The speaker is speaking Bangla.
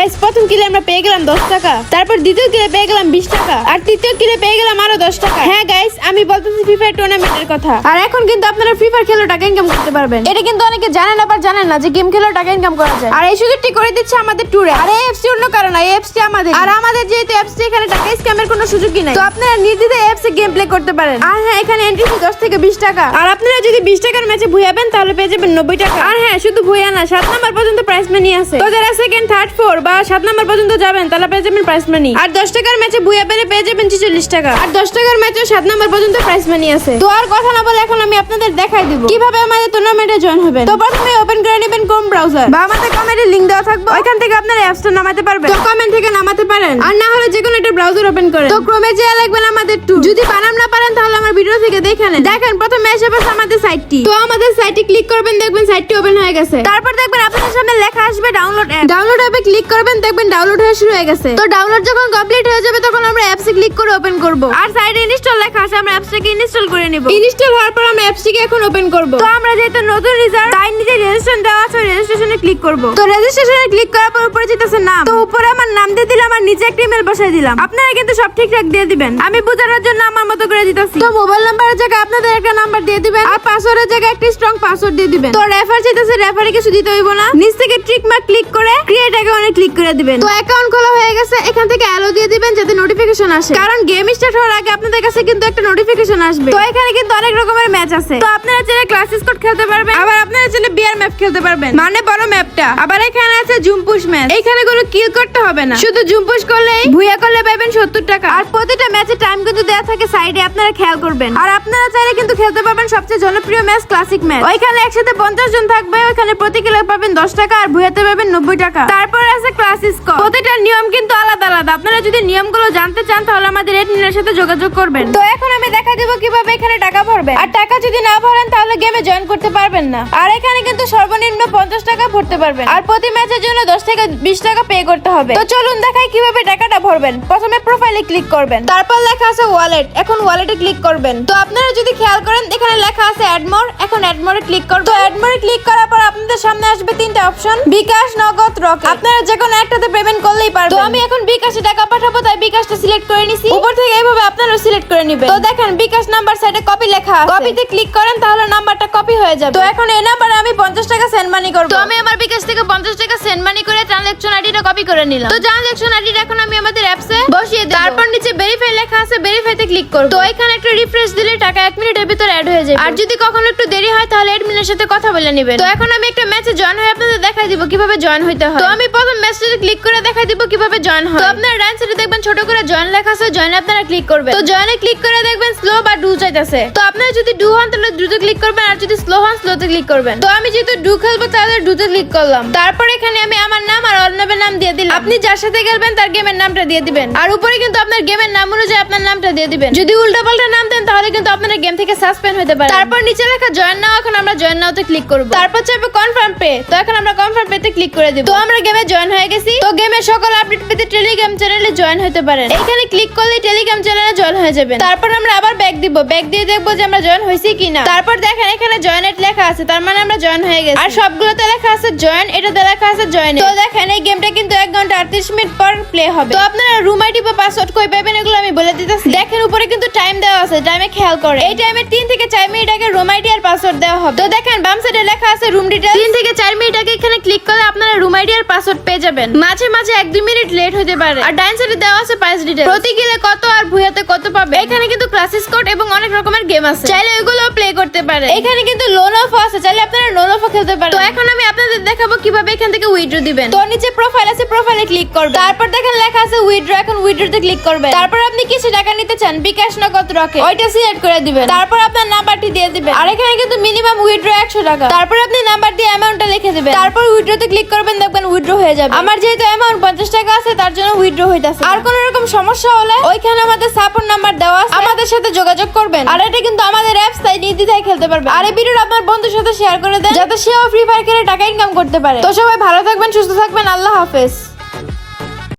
গাইস প্রথম কিলে আমরা পেয়ে গেলাম দশ টাকা। তারপর দ্বিতীয় কিলে পেয়ে গেলাম বিশ টাকা। আর তৃতীয় কিলে পেয়ে গেলাম আরও দশ টাকা। হ্যাঁ গাইস আমি বলতেছি ফ্রি ফায়ার টুর্নামেন্টের কথা। আর এখন কিন্তু আপনারা ফ্রি ফায়ার খেলে টাকা ইনকাম করতে পারবেন। এটা কিন্তু অনেকে জানেন আবার জানেন না যে গেম খেলে টাকা ইনকাম করা যায়। আর এই সুযোগটি করে দিচ্ছে আমাদের ট্যুরে আর এই এফসি অন্য কারণ এই এফসি আমাদের। আর আমাদের যেহেতু এফসি এখানে টাকা স্ক্যামের কোনো সুযোগই নাই। তো আপনারা নির্দিদে এফসি গেম প্লে করতে পারেন। আর হ্যাঁ এখানে এন্ট্রি ফি দশ থেকে বিশ টাকা। আর আপনারা যদি বিশ টাকার ম্যাচে ভুয়াবেন তাহলে পেয়ে যাবেন নব্বই টাকা। আর হ্যাঁ শুধু ভুয়া না সাত নাম্বার পর্যন্ত প্রাইস মানি আছে। তো যারা সেকেন্ড থার্ড ফোর বা সাত নাম্বার পর্যন্ত যাবেন তাহলে পেয়ে যাবেন প্রাইস মানি আর দশ টাকার ম্যাচে ভুয়া পেলে পেয়ে যাবেন ছেচল্লিশ টাকা। আর দশ টাকার ম্যাচে সাত নাম্বার পর্যন্ত প্রাইস মানি আছে। তো আর কথা না বলে এখন আমি আপনাদের দেখাই দিব। কীভাবে আমাদের টুর্নামেন্টে জয়েন হবেন? তো প্রথমে ওপেন করে নেবেন ক্রোম ব্রাউজার বা আমাদের কমেন্টে লিংক দেওয়া থাকবে। ওইখান থেকে আপনারা অ্যাপসটা নামাতে পারবেন। তো কমেন্ট থেকে নামাতে পারেন। আর না হলে যে কোনো একটা ব্রাউজার ওপেন করেন। তো ক্রোমে যে লাগবেন আমাদের টু যদি বানাম না পারেন তাহলে আমার ভিডিও থেকে দেখে নেন। দেখেন প্রথমে এসে পড়ছে আমাদের সাইটটি তো আমাদের সাইটে ক্লিক করবেন দেখবেন সাইটটি ওপেন হয়ে গেছে। তারপর দেখবেন আপনাদের সামনে লেখা আসবে ডাউনলোড অ্যাপ ডাউনলোড অ্যাপে ক্লিক করবেন দেখবেন ডাউনলোড হয়ে শুরু হয়ে গেছে। তো ডাউনলোড যখন কমপ্লিট হয়ে যাবে তখন আমরা অ্যাপসে ক্লিক করে ওপেন করব। আর সাইডে ইনস্টল লেখা আছে আমরা অ্যাপসটাকে ইনস্টল করে নেব। ইনস্টল হওয়ার পর আমরা অ্যাপসটিকে এখন ওপেন করব। তো আমরা যেহেতু নতুন রিজাল্ট তাই নিজে রেজিস্ট্রেশন দেওয়া আছে রেজিস্ট্রেশনে ক্লিক করব। তো রেজিস্ট্রেশনে ক্লিক করার পর উপরে যেতেছে নাম। তো উপরে আমার নাম দিয়ে দিলাম আর নিচে একটা ইমেল বসাই দিলাম। আপনারা কিন্তু সব ঠিকঠাক দিয়ে দিবেন। আমি বোঝানোর জন্য আমার মতো করে দিতেছি। তো মোবাইল নাম্বারের জায়গায় আপনাদের একটা নাম্বার দিয়ে দিবেন আর পাসওয়ার্ডের জায়গায় একটা স্ট্রং পাসওয়ার্ড দিয়ে দিবেন। তো রেফার চাইতেছে রেফারে কিছু দিতে হইব না। নিচ থেকে ট্রিক মার্ক ক্লিক করে ক্রিয়েট অ্যাকাউন্টে ক্লিক করে দিবেন। তো অ্যাকাউন্ট খোলা হয়ে গেছে এখান থেকে অ্যালো দিয়ে দিবেন যাতে নোটিফিকেশন আসে। কারণ গেম স্টার্ট হওয়ার আগে আপনাদের কাছে কিন্তু একটা নোটিফিকেশন আসবে। তো এখানে কিন্তু অনেক রকমের ম্যাচ আছে। তো আপনারা চাইলে ক্লাসিস কোড খেলতে পারবেন আবার আপনারা চাইলে বিয়ার ম্যাপ খেলতে পারবেন। মানে বড় ম্যাপটা আবার এখানে আছে জুম পুশ ম্যাচ এখানে কোনো কিল করতে হবে না। শুধু জুম পুশ করলেই ভুয়া পাবেন সত্তর টাকা। আর প্রতিটা ম্যাচের টাইম কিন্তু দেওয়া থাকে সাইডে আপনারা খেয়াল করবেন। আর আপনারা চাইলে কিন্তু খেলতে পারবেন সবচেয়ে জনপ্রিয় ম্যাচ ক্লাসিক ম্যাচ। ওইখানে একসাথে পঞ্চাশ জন থাকবে, ওইখানে প্রতি কিলো পাবেন দশ টাকা আর ভুয়াতে পাবেন নব্বই টাকা। তারপর আছে ক্লাসিস প্রতিটা নিয়ম কিন্তু আলাদা আলাদা। আপনারা যদি নিয়মগুলো জানতে চান, তাহলে আমাদের এডমিনের সাথে যোগাযোগ করবেন। তো এখন আমি দেখা দেবো কীভাবে এখানে টাকা ভরবেন। আর টাকা যদি না ভরেন, তাহলে গেমে জয়েন করতে পারবেন না। আর এখানে কিন্তু সর্বনিম্ন পঞ্চাশ টাকা ভরতে পারবেন। আর প্রতি ম্যাচের জন্য দশ থেকে বিশ টাকা পে করতে হবে। তো চলুন দেখাই কীভাবে টাকাটা ভরবেন। প্রথমে প্রোফাইলে ক্লিক করবেন। তারপর লেখা আছে ওয়ালেট এখন ওয়ালেটে ক্লিক করবেন। তো আপনারা যদি খেয়াল করেন এখানে লেখা আছে অ্যাডমোর এখন অ্যাডমোরে ক্লিক করবেন। তো অ্যাডমোরে ক্লিক করার পর আপনাদের সামনে আসবে তিনটা অপশন বিকাশ নগদ রকেট। আপনারা যে কোনো একটাতে পেমেন্ট করলেই পারবেন। তো আমি এখন বিকাশে টাকা পাঠাবো তাই বিকাশটা সিলেক্ট করে নিছি। উপর থেকে এইভাবে আপনারা সিলেক্ট করে নেবেন। তো দেখেন বিকাশ নাম্বার সাইডে কপি লেখা কপিতে ক্লিক করেন তাহলে নাম্বারটা কপি হয়ে যাবে। তো এখন এই নাম্বারে আমি 50 টাকা সেন্ড মানি করব। তো আমি কপি করে নিলাম। তো ট্রানজাকশন আইডিটা এখন আমি আমাদের অ্যাপসে বসিয়ে দেব। তারপর নিচে ভেরিফাই লেখা আছে ভেরিফাইতে ক্লিক করব। তো এখানে একটা রিফ্রেশ দিলে টাকা 1 মিনিটের ভিতর অ্যাড হয়ে যাবে। আর যদি কখনো একটু দেরি হয়, তাহলে অ্যাডমিনের সাথে কথা বলে নেবেন। তো এখন আমি একটা ম্যাচে জয়েন হয়ে আপনাদের দেখাই দিব, কীভাবে জয়েন হইতে হয়। তো আমি প্রথম ম্যাচটাতে ক্লিক করে দেখাই দিব, কীভাবে জয়েন হয়। তো আপনারা ডান সাইডে দেখবেন ছোট করে জয়েন লেখা আছে জয়েন আপনারা ক্লিক করবেন। তো জয়েনে ক্লিক করে দেখবেন স্লো বা ডু চাইতেছে। তো আপনারা যদি ডু হন, তাহলে দ্রুত ক্লিক করবেন, আর যদি স্লো হন স্লোতে ক্লিক করবেন। তো আমি যেহেতু ডু খেলব, তাহলে ডুতে ক্লিক করলাম। তারপর এখানে আমি আমার নাম আর অর্ণবের নাম দিয়ে দিলাম। আপনি যার সাথে খেলবেন, তার গেমের নামটা দিয়ে দিবেন। আর উপরে কিন্তু আপনার গেমের নাম অনুযায়ী আপনার নামটা দিয়ে দিবেন। যদি উল্টা পাল্টা নাম দেন, তাহলে কিন্তু আপনার গেম থেকে সাসপেন্ড হতে পারে। তারপর নিচে লেখা জয়েন নাও এখন আমরা জয়েন নাওতে ক্লিক করব। তারপর চাইবে কনফার্ম পে তো এখন আমরা কনফার্ম পেতে ক্লিক করে দিব। তো আমরা গেমে জয়েন হয়ে গেছি। তো গেমের সকল আপডেট পেতে টেলিগ্রাম চ্যানেলে জয়েন হতে পারেন। এখানে ক্লিক করলে টেলিগ্রাম চ্যানেলে জয়েন হয়ে যাবেন। তারপর আমরা আবার ব্যাক দিব। ব্যাক দিয়ে দেখব যে আমরা জয়েন হয়েছি কিনা। তারপর দেখেন, এখানে জয়েনেট লেখা আছে। তার মানে আমরা জয়েন হয়ে গেছি। আর সবগুলোতে লেখা আছে জয়েন এটাতে লেখা আছে জয়েন তো গেমটা কিন্তু ঘণ্টা আটত্রিশ মিনিট পর প্লে হবে। তো আপনারা রুম আইডি বা পাসওয়ার্ড কই পাবেন এগুলো আমি বলে দিতেছি। দেখেন উপরে কিন্তু টাইম দেওয়া আছে টাইমে খেয়াল করে এই টাইমে তিন থেকে চার মিনিট আগে রুম আইডি আর পাসওয়ার্ড দেওয়া হবে। তো দেখেন বাম সাইডে লেখা আছে রুম ডিটেল তিন থেকে চার মিনিট আগে এখানে ক্লিক করলে আপনারা রুম আইডি আর পাসওয়ার্ড পেয়ে যাবেন। মাঝে মাঝে এক দুই মিনিট লেট হতে পারে। আর ডাইন সাইডে দেওয়া আছে প্রাইস ডিটেল প্রতি কিলে কত আর ভুয়াতে কত পাবে এখানে কিন্তু ক্লাসিস কোড এবং অনেক রকমের গেম আছে। চাইলে ওইগুলো প্লে করতে পারে এখানে কিন্তু লোন অফ আছে চাইলে আপনারা লোন অফ খেলতে পারেন। তো এখন আমি আপনাদের দেখাবো কীভাবে এখান থেকে উইথড্র দিবেন। তো নিচে প্রোফাইল আছে প্রোফাইলে ক্লিক করবেন তারপর দেখেন লেখা আছে উইথড্র এখন উইথড্রতে ক্লিক করবেন তারপর আপনি কিছু টাকা নিতে চান, বিকাশ নগদ রকে ওইটা সিলেক্ট করে দিবেন। তারপর আপনার নাম্বারটি দিয়ে দিবেন। আর এখানে কিন্তু মিনিমাম উইথড্র একশো টাকা। তারপর আপনি নাম্বার দিয়ে অ্যামাউন্টটা লিখে দিবেন। তারপর উইথড্রতে ক্লিক করবেন, দেখবেন উইথড্র হয়ে যাবে। আমার যেহেতু অ্যামাউন্ট পঞ্চাশ টাকা আছে, তার জন্য উইথড্র হইতাছে। আর কোন রকম সমস্যা হলে ওইখানে আমাদের সাপোর্ট নাম্বার দেওয়া আছে। আমাদের সাথে যোগাযোগ করবেন। আর এটা কিন্তু আমাদের অ্যাপস তাই নির্দ্বিধায় খেলতে পারবে আর এই ভিডিওটা আপনার বন্ধুর সাথে শেয়ার করে দেন, যাতে সেও ফ্রি ফায়ার খেলে টাকা ইনকাম করতে পারে। তো সবাই ভালো থাকবেন, সুস্থ থাকবেন। আল্লাহ হাফেজ।